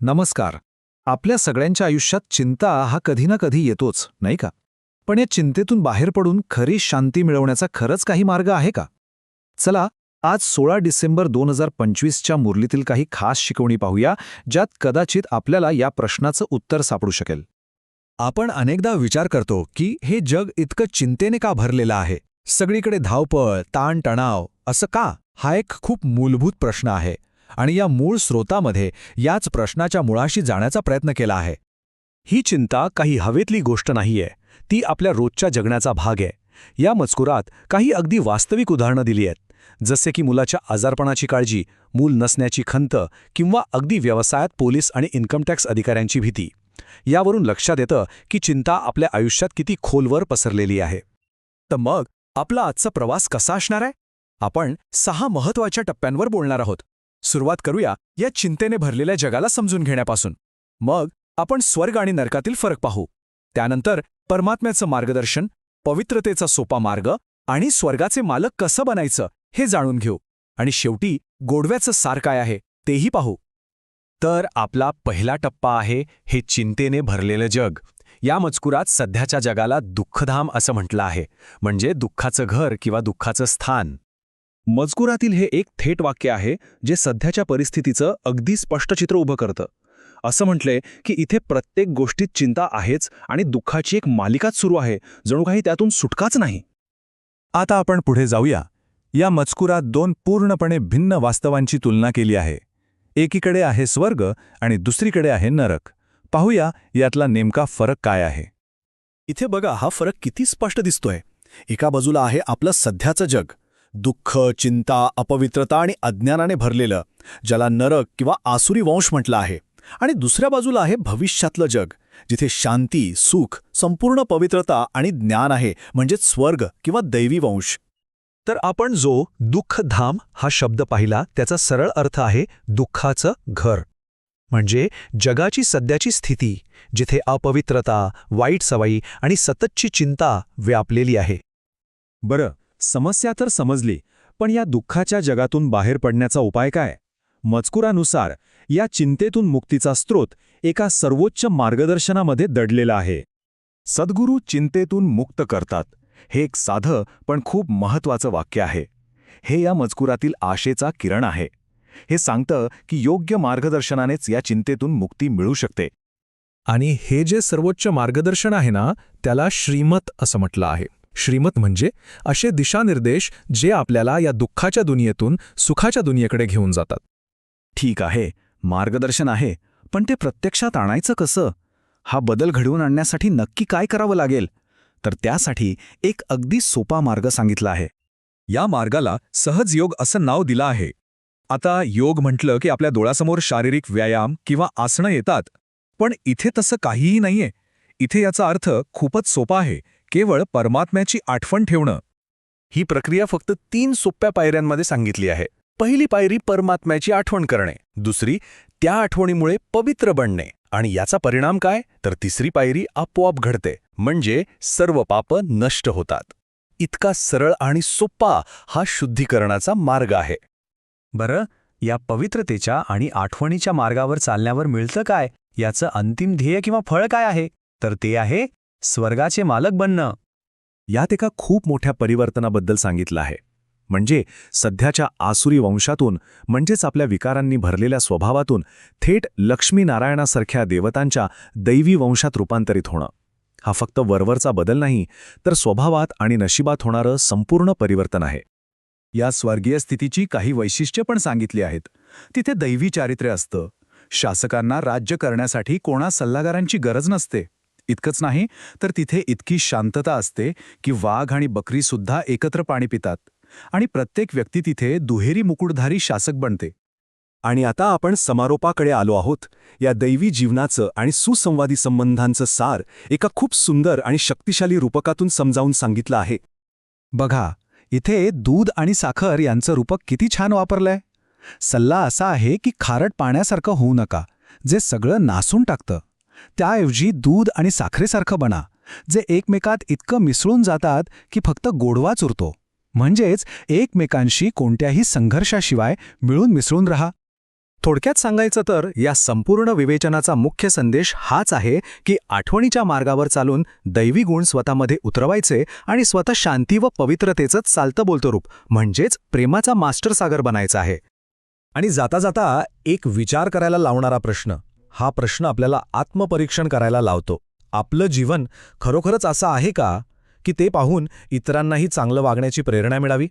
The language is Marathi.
नमस्कार. आपल्या सगळ्यांच्या आयुष्यात चिंता हा कधी ना कधी येतोच नाही का? पण या चिंतेतून बाहेर पडून खरी शांती मिळवण्याचा खरंच काही मार्ग आहे का? चला आज सोळा डिसेंबर दोन हजार पंचवीसच्या मुरलीतील काही खास शिकवणी पाहूया ज्यात कदाचित आपल्याला या प्रश्नाचं उत्तर सापडू शकेल. आपण अनेकदा विचार करतो की हे जग इतकं चिंतेने का भरलेलं आहे? सगळीकडे धावपळ ताणतणाव असं का? हा एक खूप मूलभूत प्रश्न आहे. आणि या मूळ स्रोतामध्ये याच प्रश्नाच्या मुळाशी जाण्याचा प्रयत्न केला आहे. ही चिंता काही हवेतली गोष्ट नाहीये. ती आपल्या रोजच्या जगण्याचा भाग आहे. या मजकुरात काही अगदी वास्तविक उदाहरणं दिली आहेत. जसे की मुलाच्या आजारपणाची काळजी मूल नसण्याची खंत किंवा अगदी व्यवसायात पोलीस आणि इन्कम टॅक्स अधिकाऱ्यांची भीती. यावरून लक्षात येतं की चिंता आपल्या आयुष्यात किती खोलवर पसरलेली आहे. तर मग आपला आजचा प्रवास कसा असणार आहे? आपण सहा महत्त्वाच्या टप्प्यांवर बोलणार आहोत. सुरुवात करूया या चिंतेने भरलेल्या जगाला समजून घेण्यापासून. मग आपण स्वर्ग आणि नरकातील फरक पाहू. त्यानंतर परमात्म्याचं मार्गदर्शन पवित्रतेचा सोपा मार्ग आणि स्वर्गाचे मालक कसं बनायचं हे जाणून घेऊ. आणि शेवटी गोडव्याचं सार काय आहे तेही पाहू. तर आपला पहिला टप्पा आहे हे चिंतेने भरलेलं जग. या मजकुरात सध्याच्या जगाला दुःखधाम असं म्हटलं आहे. म्हणजे दुःखाचं घर किंवा दुःखाचं स्थान. मजकुरातील हे एक थेट वाक्य आहे जे सध्याच्या परिस्थितीचं अगदी स्पष्ट चित्र उभं करतं. असं म्हटलंय की इथे प्रत्येक गोष्टीत चिंता आहेच आणि दुःखाची एक मालिकाच सुरू आहे जणू काही त्यातून सुटकाच नाही. आता आपण पुढे जाऊया. या मजकुरात दोन पूर्णपणे भिन्न वास्तवांची तुलना केली आहे. एकीकडे आहे स्वर्ग आणि दुसरीकडे आहे नरक. पाहूया यातला नेमका फरक काय आहे. इथे बघा हा फरक किती स्पष्ट दिसतोय. एका बाजूला आहे आपलं सध्याचं जग दुःख चिंता अपवित्रता आणि अज्ञानाने भरलेलं ज्याला नरक किंवा आसुरी वंश म्हटलं आहे. आणि दुसऱ्या बाजूला आहे भविष्यातलं जग जिथे शांती सुख संपूर्ण पवित्रता आणि ज्ञान आहे म्हणजेच स्वर्ग किंवा दैवी वंश. तर आपण जो दुःखधाम हा शब्द पाहिला त्याचा सरळ अर्थ आहे दुःखाचं घर. म्हणजे जगाची सध्याची स्थिती जिथे अपवित्रता वाईट सवयी आणि सततची चिंता व्यापलेली आहे. बरं समस्या तर समजली पण या दुःखाच्या जगातून बाहेर पडण्याचा उपाय काय? मजकुरानुसार या चिंतेतून मुक्तीचा स्रोत एका सर्वोच्च मार्गदर्शनामध्ये दडलेला आहे. सद्गुरू चिंतेतून मुक्त करतात. हे एक साधं पण खूप महत्वाचं वाक्य आहे. हे या मजकुरातील आशेचा किरण आहे. हे सांगतं की योग्य मार्गदर्शनानेच या चिंतेतून मुक्ती मिळू शकते. आणि हे जे सर्वोच्च मार्गदर्शन आहे ना त्याला श्रीमत असं म्हटलं आहे. श्रीमत म्हणजे असे दिशानिर्देश जे आपल्याला या दुःखाच्या दुनियेतून सुखाच्या दुनियेकडे घेऊन जातात. ठीक आहे मार्गदर्शन आहे पण ते प्रत्यक्षात आणायचं कसं? हा बदल घडवून आणण्यासाठी नक्की काय करावं लागेल? तर त्यासाठी एक अगदी सोपा मार्ग सांगितला आहे. या मार्गाला सहज योग असं नाव दिलं आहे. आता योग म्हटलं की आपल्या डोळ्यासमोर शारीरिक व्यायाम किंवा आसनं येतात. पण इथे तसं काहीही नाहीये. इथे याचा अर्थ खूपच सोपा आहे. केवळ परमात्म्याची आठवण ठेवणं. ही प्रक्रिया फक्त तीन सोप्या पायऱ्यांमध्ये सांगितली आहे. पहिली पायरी परमात्म्याची आठवण करणे. दुसरी त्या आठवणीमुळे पवित्र बनणे. आणि याचा परिणाम काय? तर तिसरी पायरी आपोआप घडते. म्हणजे सर्व पाप नष्ट होतात. इतका सरळ आणि सोप्पा हा शुद्धीकरणाचा मार्ग आहे. बरं या पवित्रतेच्या आणि आठवणीच्या मार्गावर चालण्यावर मिळतं काय? याचं अंतिम ध्येय किंवा फळ काय आहे? तर ते आहे स्वर्गाचे मालक बनणं. यात एका खूप मोठ्या परिवर्तनाबद्दल सांगितलं आहे. म्हणजे सध्याच्या आसुरी वंशातून म्हणजेच आपल्या विकारांनी भरलेल्या स्वभावातून थेट लक्ष्मीनारायणासारख्या देवतांच्या दैवी वंशात रूपांतरित होणं. हा फक्त वरवरचा बदल नाही तर स्वभावात आणि नशिबात होणारं संपूर्ण परिवर्तन आहे. या स्वर्गीय स्थितीची काही वैशिष्ट्ये पण सांगितली आहेत. तिथे दैवी चारित्र्य असतं. शासकांना राज्य करण्यासाठी कोणा सल्लागारांची गरज नसते. इतकंच नाही तर तिथे इतकी शांतता असते की वाघ आणि बकरीसुद्धा एकत्र पाणी पितात आणि प्रत्येक व्यक्ती तिथे दुहेरी मुकुटधारी शासक बनते. आणि आता आपण समारोपाकडे आलो आहोत या दैवी जीवनाचं आणि सुसंवादी संबंधांचं सार एका खूप सुंदर आणि शक्तिशाली रूपकातून समजावून सांगितलं आहे. बघा इथे दूध आणि साखर यांचं रूपक किती छान वापरलंय. सल्ला असा आहे की खारट पाण्यासारखं होऊ नका जे सगळं नासून टाकतं. त्याऐवजी दूध आणि साखरेसारखं बना जे एकमेकात इतकं मिसळून जातात की फक्त गोडवाच उरतो म्हणजेच एकमेकांशी कोणत्याही संघर्षाशिवाय मिळून मिसळून रहा. थोडक्यात सांगायचं तर या संपूर्ण विवेचनाचा मुख्य संदेश हाच आहे की आठवणीच्या मार्गावर चालून दैवी गुण स्वतःमध्ये उतरवायचे आणि स्वतः शांती व पवित्रतेचंच चालतं बोलतं रूप म्हणजेच प्रेमाचा मास्टर सागर बनायचा आहे. आणि जाता जाता एक विचार करायला लावणारा प्रश्न. हा प्रश्न आपल्याला आत्मपरीक्षण करायला लावतो. आपलं जीवन खरोखरच असं आहे का? की ते पाहून इतरांनाही चांगलं वागण्याची प्रेरणा मिळावी?